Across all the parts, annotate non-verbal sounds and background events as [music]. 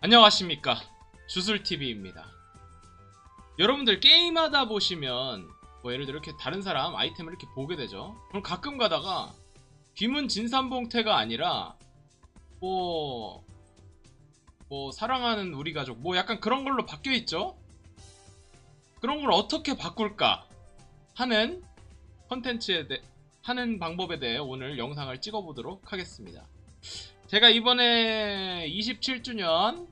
안녕하십니까. 주술TV입니다. 여러분들 게임하다 보시면 뭐 예를 들어 이렇게 다른 사람 아이템을 이렇게 보게 되죠. 그럼 가끔 가다가 귀문 진삼봉태가 아니라 뭐... 뭐 사랑하는 우리 가족 뭐 약간 그런 걸로 바뀌어 있죠? 그런 걸 어떻게 바꿀까 하는 컨텐츠에 대 하는 방법에 대해 오늘 영상을 찍어보도록 하겠습니다 제가 이번에 27주년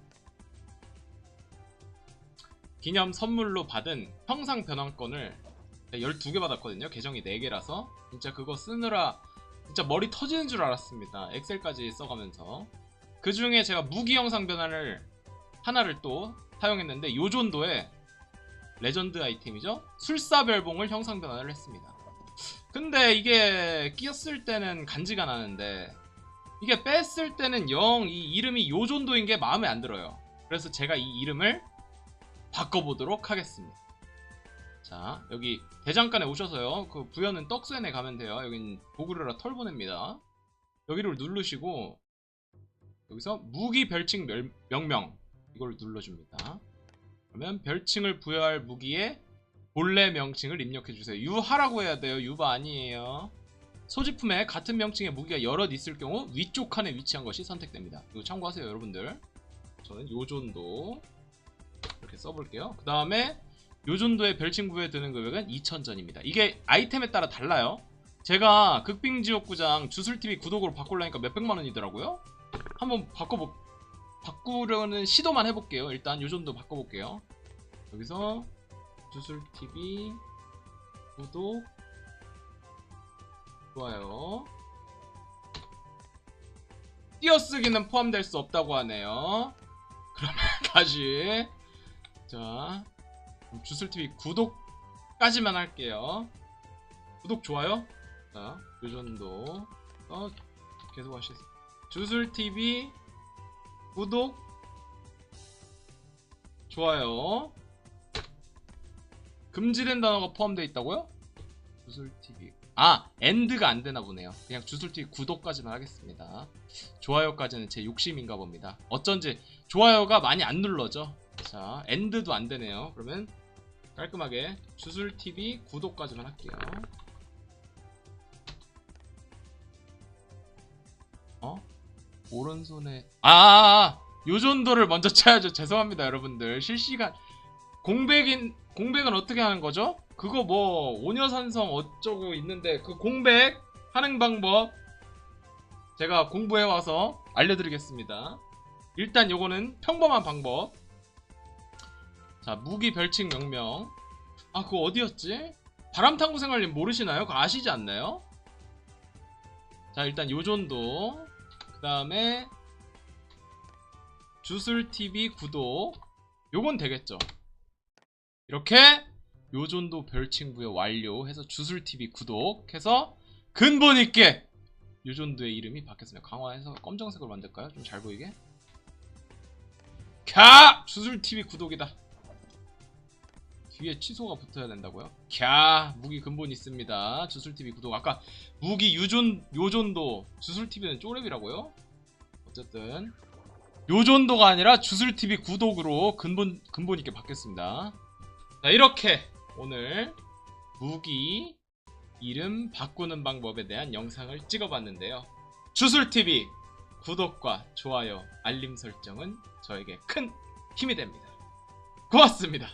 기념 선물로 받은 형상 변환권을 12개 받았거든요. 계정이 4개라서 진짜 그거 쓰느라 진짜 머리 터지는 줄 알았습니다. 엑셀까지 써가면서 그 중에 제가 무기 영상 변환을 하나를 또 사용했는데 요존도에 레전드 아이템이죠. 술사별봉을 형상 변환을 했습니다. 근데 이게 끼었을 때는 간지가 나는데 이게 뺐을 때는 영 이 이름이 요존도인 게 마음에 안 들어요. 그래서 제가 이 이름을 바꿔보도록 하겠습니다. 자 여기 대장간에 오셔서요. 그 부여는 떡수엔에 가면 돼요. 여긴 보그르라 털보냅니다. 여기를 누르시고 여기서 무기 별칭 멸- 명명 이걸 눌러줍니다. 그러면 별칭을 부여할 무기에 본래 명칭을 입력해주세요. 유하라고 해야 돼요. 유바 아니에요. 소지품에 같은 명칭의 무기가 여럿 있을 경우 위쪽 칸에 위치한 것이 선택됩니다. 이거 참고하세요, 여러분들. 저는 요존도 이렇게 써볼게요. 그 다음에 요존도의 별칭 부여에 드는 금액은 2,000전입니다. 이게 아이템에 따라 달라요. 제가 극빙지옥구장 주술TV 구독으로 바꾸려니까 몇백만 원이더라고요. 한번 바꿔보 바꾸려는 시도만 해볼게요. 일단 요존도 바꿔볼게요. 여기서 주술TV 구독 좋아요. 띄어쓰기는 포함될 수 없다고 하네요. [laughs] 그러면 다시 자 주술TV 구독까지만 할게요. 구독 좋아요. 자 요정도 어, 계속 하시겠습니다. 주술TV 구독 좋아요. 금지된 단어가 포함되어 있다고요? 주술TV 아 엔드가 안 되나 보네요. 그냥 주술TV 구독까지만 하겠습니다. 좋아요까지는 제 욕심인가 봅니다. 어쩐지 좋아요가 많이 안 눌러져. 자 엔드도 안 되네요. 그러면 깔끔하게 주술TV 구독까지만 할게요. 어? 오른손에 아, 아, 아! 요정도를 먼저 쳐야죠. 죄송합니다, 여러분들. 실시간 공백인 공백은 어떻게 하는 거죠? 그거 뭐 오녀산성 어쩌고 있는데 그 공백 하는 방법 제가 공부해 와서 알려드리겠습니다. 일단 요거는 평범한 방법. 자 무기 별칭 명명. 아 그거 어디였지? 바람탕구 생활님 모르시나요? 그거 아시지 않나요? 자 일단 요정도 그 다음에 주술TV 구독 요건 되겠죠 이렇게 요존도 부여 완료해서 주술TV 구독해서 근본 있게 요존도의 이름이 바뀌었습니다 강화해서 검정색으로 만들까요? 좀 잘 보이게 캬! 주술TV 구독이다 뒤에 취소가 붙어야 된다고요? 캬 무기 근본 있습니다 주술TV 구독 아까 무기 유존 요존도 주술TV는 쪼렙이라고요? 어쨌든 요존도가 아니라 주술TV 구독으로 근본 근본 있게 바뀌었습니다 자 이렇게 오늘 무기 이름 바꾸는 방법에 대한 영상을 찍어봤는데요. 주술TV 구독과 좋아요 알림 설정은 저에게 큰 힘이 됩니다. 고맙습니다